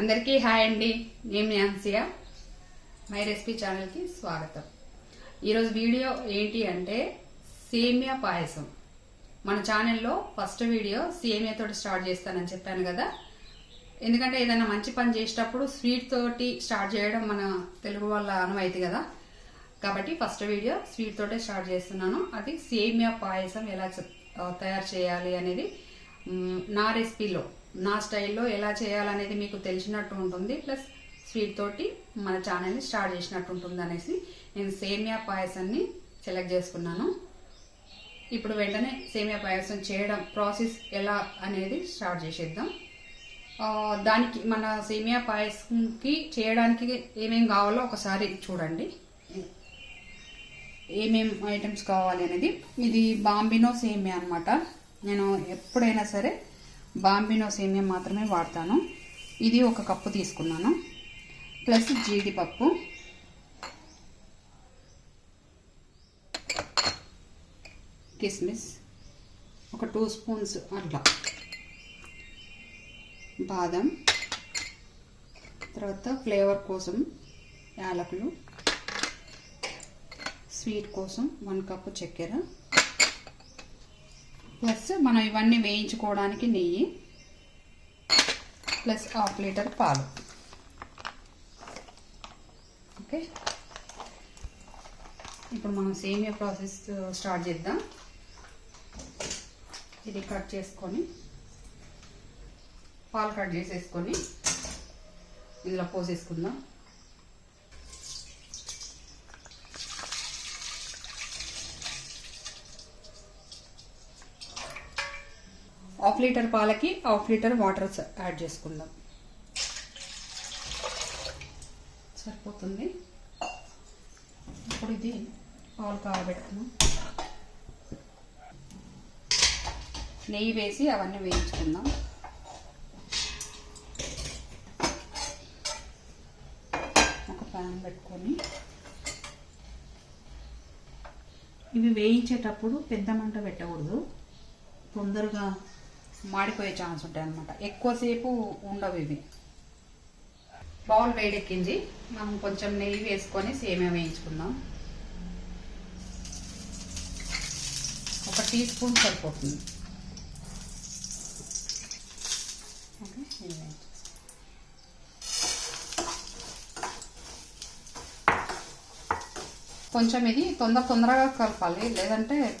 అందరికీ హాయ్ అండి. నేను న్యాన్సియా మై రెసిపీ ఛానల్కి స్వాగతం. ఈరోజు వీడియో ఏంటి అంటే సేమియా పాయసం. మన ఛానల్లో ఫస్ట్ వీడియో సేమియాతో స్టార్ట్ చేస్తానని చెప్పాను కదా. ఎందుకంటే ఏదైనా మంచి పని చేసేటప్పుడు స్వీట్ తోటి స్టార్ట్ చేయడం మన తెలుగు వాళ్ళ అనువైతే కదా. కాబట్టి ఫస్ట్ వీడియో స్వీట్ తోటే స్టార్ట్ చేస్తున్నాను. అది సేమియా పాయసం ఎలా తయారు చేయాలి అనేది నా రెసిపీలో. నా స్టైల్లో ఎలా చేయాలనేది మీకు తెలిసినట్టు ఉంటుంది ప్లస్ స్వీట్ తోటి మన ఛానల్ని స్టార్ట్ చేసినట్టు ఉంటుంది అనేసి నేను సేమియా పాయసాన్ని సెలెక్ట్ చేసుకున్నాను. ఇప్పుడు వెంటనే సేమియా పాయసం చేయడం ప్రాసెస్ ఎలా అనేది స్టార్ట్ చేసేద్దాం. దానికి మన సేమియా పాయసంకి చేయడానికి ఏమేం కావాలో ఒకసారి చూడండి. ఏమేం ఐటమ్స్ కావాలి అనేది. ఇది బాంబినో సేమియా అనమాట నేను ఎప్పుడైనా సరే బాంబినో సేమియా మాత్రమే వాడతాను. ఇది ఒక కప్పు తీసుకున్నాను. ప్లస్ జీడిపప్పు కిస్మిస్. ఒక టూ స్పూన్స్ అట్లా. బాదం. తర్వాత ఫ్లేవర్ కోసం యాలకులు. స్వీట్ కోసం వన్ కప్పు చక్కెర. ప్లస్ మనం ఇవన్నీ వేయించుకోవడానికి నెయ్యి ప్లస్ హాఫ్ లీటర్ పాలు. ఓకే? ఇప్పుడు మనం సేమియా ప్రాసెస్ స్టార్ట్ చేద్దాం. ఇది కట్ చేసుకొని పాలు కట్ చేసేసుకొని ఇందులో పోసేసుకుందాం. హాఫ్ లీటర్ పాలకి హాఫ్ లీటర్ వాటర్ యాడ్ చేసుకుందాం. సరిపోతుంది. ఇప్పుడు ఇది పాలు కాగబెట్టుకున్నాం. నెయ్యి వేసి అవన్నీ వేయించుకుందాం. ఒక ప్యాన్ పెట్టుకొని. ఇవి వేయించేటప్పుడు పెద్ద మంట పెట్టకూడదు. తొందరగా మాడిపోయే ఛాన్స్ ఉంటాయి అనమాట ఎక్కువసేపు ఉండవు ఇవి. బౌల్ వేడెక్కింది. మనం కొంచెం నెయ్యి వేసుకొని సేమియా వేయించుకుందాం. ఒక టీ స్పూన్ సరిపోతుంది. కొంచెం ఇది తొందర తొందరగా కలపాలి. లేదంటే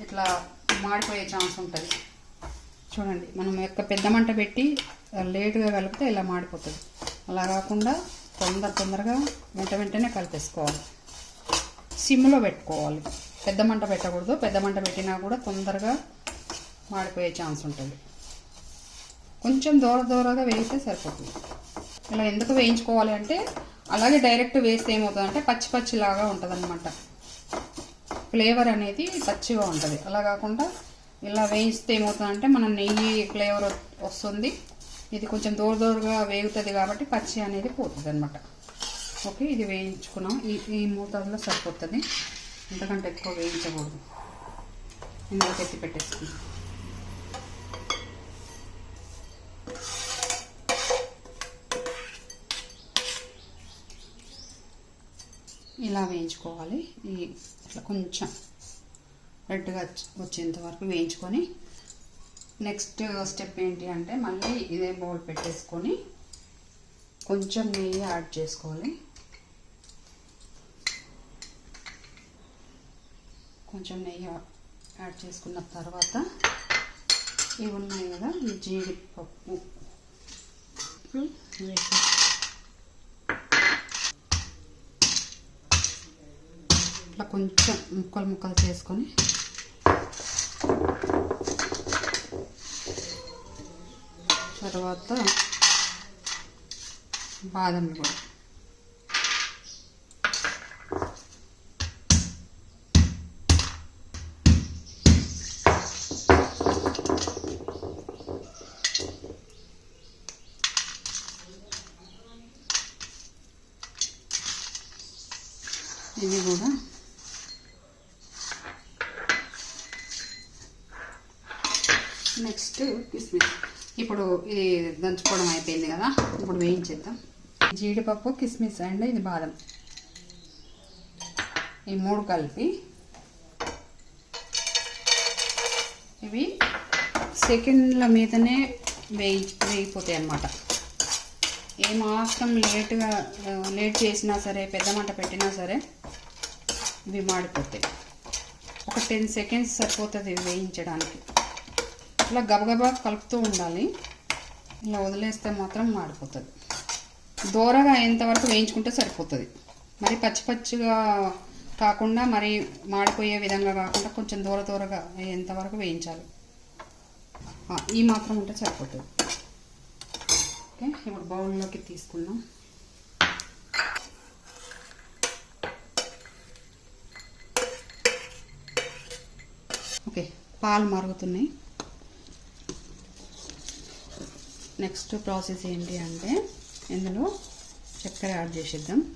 ఇట్లా మాడిపోయే ఛాన్స్ ఉంటుంది. చూడండి మనం యొక్క పెద్ద మంట పెట్టి లేటుగా కలిపితే ఇలా మాడిపోతుంది. అలా కాకుండా తొందర తొందరగా వెంట వెంటనే కలిపేసుకోవాలి. సిమ్లో పెట్టుకోవాలి. పెద్ద మంట పెట్టకూడదు. పెద్ద మంట పెట్టినా కూడా తొందరగా మాడిపోయే ఛాన్స్ ఉంటుంది. కొంచెం దూర దూరగా వేస్తే సరిపోతుంది. ఇలా ఎందుకు వేయించుకోవాలి అంటే అలాగే డైరెక్ట్ వేస్తే ఏమవుతుందంటే పచ్చి పచ్చిలాగా ఉంటుంది అనమాట ఫ్లేవర్ అనేది పచ్చిగా ఉంటుంది. అలా కాకుండా ఇలా వేయిస్తే ఏమవుతుందంటే మనం నెయ్యి ఫ్లేవర్ వస్తుంది. ఇది కొంచెం దూర దూరగా వేగుతుంది కాబట్టి పచ్చి అనేది పోతుంది అనమాట ఓకే ఇది వేయించుకున్నాం. ఈ ఈ మోతాదులో సరిపోతుంది. ఎంతకంటే ఎక్కువ వేయించకూడదు. ఇందులో ఎత్తి పెట్టేసుకున్నాం ఇలా వేయించుకోవాలి. ఈ ఇట్లా కొంచెం రెడ్గా వచ్చేంత వరకు వేయించుకొని నెక్స్ట్ స్టెప్ ఏంటి అంటే మళ్ళీ ఇదే బౌల్ పెట్టేసుకొని కొంచెం నెయ్యి యాడ్ చేసుకోవాలి. కొంచెం నెయ్యి యాడ్ చేసుకున్న తర్వాత ఇవి ఉన్నాయి కదా జీడిపప్పు. ఇట్లా కొంచెం ముక్కలు ముక్కలు చేసుకొని తర్వాత బాదం కూడా. ఇవి కూడా నెక్స్ట్ కిస్మిస్ ఇప్పుడు ఇది దంచుకోవడం అయిపోయింది కదా ఇప్పుడు వేయించేద్దాం. జీడిపప్పు కిస్మిస్ అండ్ ఇది బాదం. ఈ మూడు కలిపి ఇవి సెకండ్ల మీదనే వేయి వేయిపోతాయి అన్నమాట. ఏమాత్రం లేట్గా లేటుగా లేట్ చేసినా సరే పెద్ద మంట పెట్టినా సరే ఇవి మాడిపోతాయి. ఒక టెన్ సెకండ్స్ సరిపోతుంది ఇవి వేయించడానికి. ఇట్లా గబగబా కలుపుతూ ఉండాలి. ఇలా వదిలేస్తే మాత్రం మాడిపోతుంది. దూరగా అయ్యేంతవరకు వేయించుకుంటే సరిపోతుంది. మరి పచ్చి పచ్చిగా కాకుండా మరి మాడిపోయే విధంగా కాకుండా కొంచెం దూర దూరగా అయ్యేంతవరకు వేయించాలి. ఈ మాత్రం ఉంటే సరిపోతుంది. ఓకే ఇప్పుడు బౌల్లోకి తీసుకుందాం. ఓకే పాలు మరుగుతున్నాయి. నెక్స్ట్ ప్రాసెస్ ఏంటి అంటే ఇందులో చక్కెర యాడ్ చేసేద్దాం.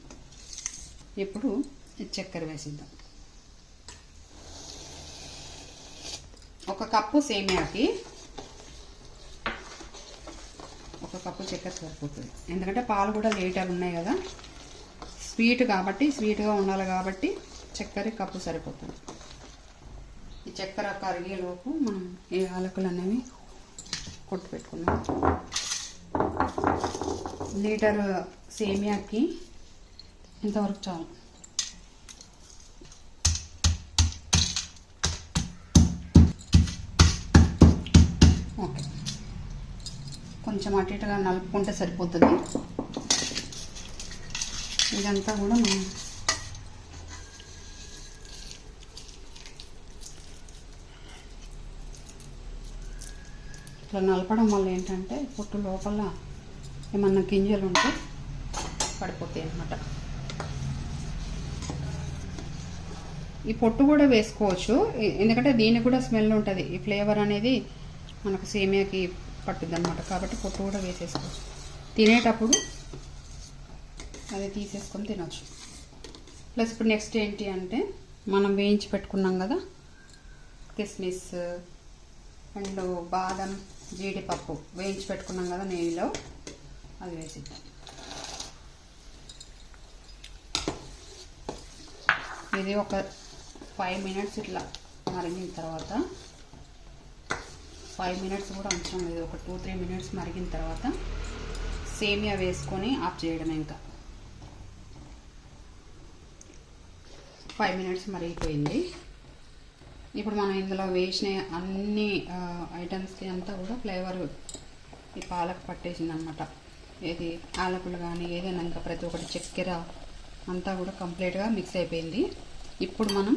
ఇప్పుడు ఈ చక్కెర వేసిద్దాం. ఒక కప్పు సేమియాకి ఒక కప్పు చక్కెర సరిపోతుంది. ఎందుకంటే పాలు కూడా లేటర్ ఉన్నాయి కదా. స్వీట్ కాబట్టి స్వీట్గా ఉండాలి కాబట్టి చక్కెర కప్పు సరిపోతుంది. ఈ చక్కెర కరిగేలోపు మనం ఈ ఆలకలు అనేవి కొట్టు పెట్టుకున్నాం లీటర్ సేమియాకి ఇంతవరకు చాలు. ఓకే. కొంచెం అటు ఇటుగా నలుపుకుంటే సరిపోతుంది. ఇదంతా కూడా మనం ఇట్లా నలపడం వల్ల ఏంటంటే పొట్టు లోపల ఏమన్నా గింజలు ఉంటే పడిపోతాయి అన్నమాట. ఈ పొట్టు కూడా వేసుకోవచ్చు. ఎందుకంటే దీనికి కూడా స్మెల్ ఉంటుంది. ఈ ఫ్లేవర్ అనేది మనకు సేమియాకి పట్టుద్ది అనమాట కాబట్టి పొట్టు కూడా వేసేసుకోవచ్చు. తినేటప్పుడు అది తీసేసుకొని తినొచ్చు. ప్లస్ ఇప్పుడు నెక్స్ట్ ఏంటి అంటే మనం వేయించి పెట్టుకున్నాం కదా కిస్మిస్ అండ్ బాదం జీడిపప్పు వేయించి పెట్టుకున్నాం కదా నెయ్యిలో. అది వేసిద్దాం. ఇది ఒక ఫైవ్ మినిట్స్ ఇట్లా మరిగిన తర్వాత ఫైవ్ మినిట్స్ కూడా అవసరం లేదు. ఒక టూ త్రీ మినిట్స్ మరిగిన తర్వాత సేమియా వేసుకొని ఆఫ్ చేయడం ఇంకా. ఫైవ్ మినిట్స్ మరిగిపోయింది. ఇప్పుడు మనం ఇందులో వేసిన అన్ని ఐటమ్స్కి అంతా కూడా ఫ్లేవర్ ఈ పాలకు పట్టేసిందనమాట ఏది ఆలకులు కానీ ఏదైనా ఇంకా ప్రతి ఒక్కటి చక్కెర అంతా కూడా కంప్లీట్గా మిక్స్ అయిపోయింది. ఇప్పుడు మనం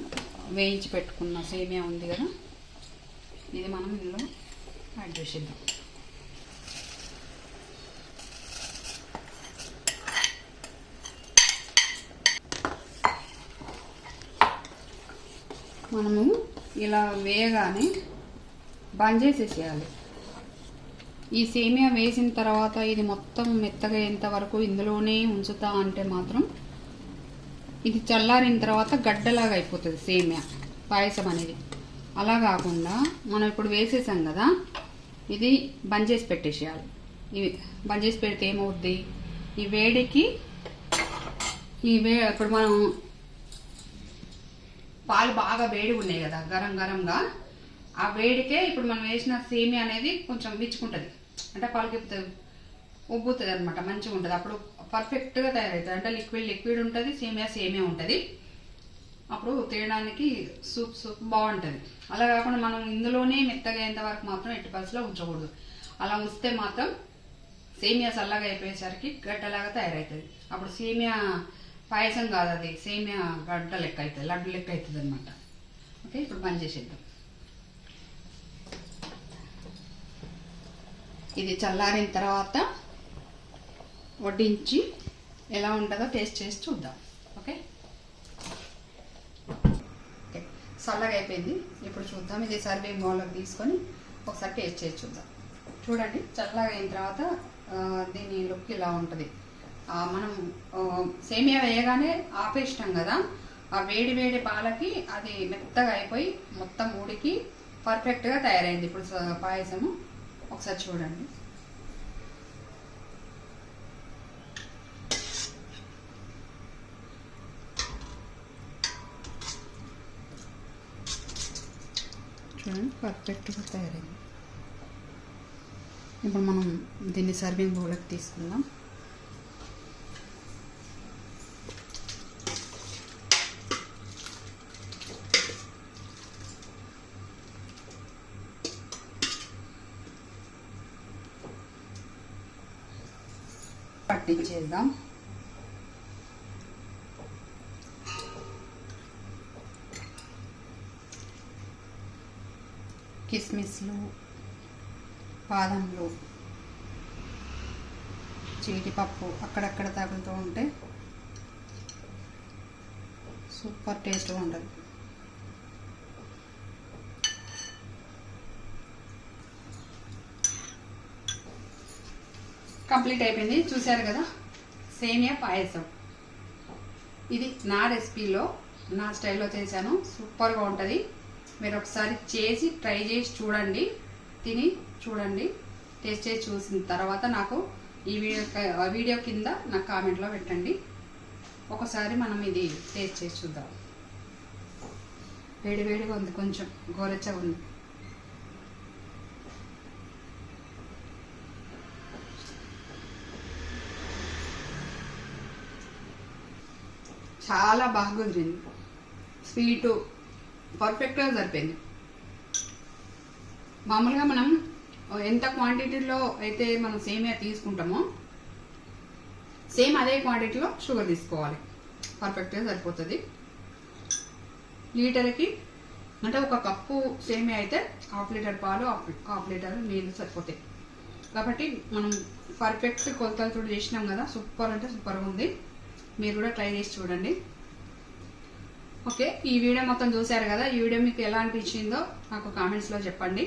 వేయించి పెట్టుకున్న సేమియా ఉంది కదా ఇది మనం ఇందులో యాడ్ చేసేద్దాం. మనము ఇలా వేయగానే బంద్ చేసేసేయాలి. ఈ సేమియా వేసిన తర్వాత ఇది మొత్తం మెత్తగా అయ్యేంత వరకు ఇందులోనే ఉంచుతా అంటే మాత్రం ఇది చల్లారిన తర్వాత గడ్డలాగా అయిపోతుంది సేమియా పాయసం అనేది. అలా కాకుండా మనం ఇప్పుడు వేసేసాం కదా ఇది బంద్ చేసి పెట్టేసేయాలి. ఇవి బంద్ చేసి పెడితే ఏమవుద్ది? ఈ వేడికి ఈ వే ఇప్పుడు మనం పాలు బాగా వేడి ఉన్నాయి కదా గరం గరంగా. ఆ వేడికే ఇప్పుడు మనం వేసిన సేమి అనేది కొంచెం విచ్చుకుంటుంది అంటే పాలకి ఉబ్బుతుంది అనమాట మంచిగా ఉంటుంది. అప్పుడు పర్ఫెక్ట్గా తయారవుతుంది. అంటే లిక్విడ్ లిక్విడ్ ఉంటుంది సేమియా సేమియా ఉంటుంది. అప్పుడు తినడానికి సూప్ సూప్ బాగుంటుంది. అలా కాకుండా మనం ఇందులోనే మెత్తగా అయ్యేంత వరకు మాత్రం ఎట్టి పరిస్థితిలో ఉంచకూడదు. అలా ఉంచితే మాత్రం సేమియా చల్లగా అయిపోయేసరికి గడ్డలాగా తయారవుతుంది. అప్పుడు సేమియా పాయసం కాదు అది. సేమియా గడ్డ లెక్క అవుతుంది లడ్డు లెక్క అవుతుంది అనమాట ఓకే? ఇప్పుడు బంద్ చేసేద్దాం. ఇది చల్లారిన తర్వాత వడ్డించి ఎలా ఉంటుందో టేస్ట్ చేసి చూద్దాం. ఓకే? ఓకే. చల్లగా అయిపోయింది. ఇప్పుడు చూద్దాం. ఇది సర్వింగ్ బౌల్లోకి తీసుకొని ఒకసారి టేస్ట్ చేసి చూద్దాం. చూడండి. చల్లగా అయిన తర్వాత దీని లుక్ ఇలా ఉంటుంది. మనం సేమియా వేయగానే ఆపేసినాం కదా ఆ వేడి వేడి పాలకి అది మెత్తగా అయిపోయి మొత్తం ఉడికి పర్ఫెక్ట్గా తయారైంది. ఇప్పుడు పాయసము. ఒకసారి చూడండి. చూడండి పర్ఫెక్ట్గా తయారైంది. ఇప్పుడు మనం దీన్ని సర్వింగ్ బౌల్కి తీసుకుందాం. పట్టించేద్దాం కిస్మిస్లు బాదంలు జీడిపప్పు అక్కడక్కడ తగులుతూ ఉంటే సూపర్ టేస్ట్గా ఉండదు. కంప్లీట్ అయిపోయింది. చూశారు కదా? సేమియా పాయసం. ఇది నా రెసిపీలో నా స్టైల్లో చేశాను. సూపర్గా ఉంటుంది. మీరు ఒకసారి చేసి ట్రై చేసి చూడండి. తిని చూడండి. టేస్ట్ చేసి చూసిన తర్వాత నాకు ఈ వీడియో ఆ వీడియో కింద నాకు కామెంట్లో పెట్టండి. ఒకసారి మనం ఇది టేస్ట్ చేసి చూద్దాం. వేడి వేడిగా ఉంది కొంచెం గోరెచ్చగా ఉంది. చాలా బాగా కుదిరింది. స్వీటు పర్ఫెక్ట్గా సరిపోయింది. మామూలుగా మనం ఎంత క్వాంటిటీలో అయితే మనం సేమియా తీసుకుంటామో సేమ్ అదే క్వాంటిటీలో షుగర్ తీసుకోవాలి. పర్ఫెక్ట్గా సరిపోతుంది. లీటర్కి అంటే ఒక కప్పు సేమియా అయితే హాఫ్ లీటర్ పాలు హాఫ్ హాఫ్ లీటర్ నీళ్ళు సరిపోతాయి. కాబట్టి మనం పర్ఫెక్ట్ కొలతలతో చేసినాం కదా సూపర్ అంటే సూపర్గా ఉంది. మీరు కూడా ట్రై చేసి చూడండి. ఓకే ఈ వీడియో మొత్తం చూశారు కదా ఈ వీడియో మీకు ఎలా అనిపించిందో నాకు కామెంట్స్లో చెప్పండి.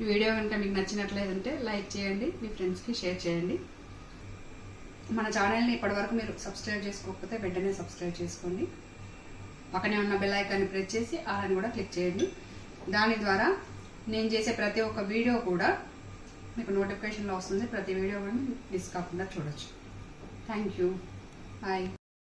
ఈ వీడియో కనుక మీకు నచ్చినట్లేదంటే లైక్ చేయండి మీ ఫ్రెండ్స్కి షేర్ చేయండి. మన ఛానల్ని ఇప్పటివరకు మీరు సబ్స్క్రైబ్ చేసుకోకపోతే వెంటనే సబ్స్క్రైబ్ చేసుకోండి. పక్కనే ఉన్న బెల్ ఐకాన్ని ప్రెస్ చేసి అలాని కూడా క్లిక్ చేయండి. దాని ద్వారా నేను చేసే ప్రతి ఒక్క వీడియో కూడా మీకు నోటిఫికేషన్లో వస్తుంది. ప్రతి వీడియో కూడా మిస్ కాకుండా చూడొచ్చు. Thank you Hi.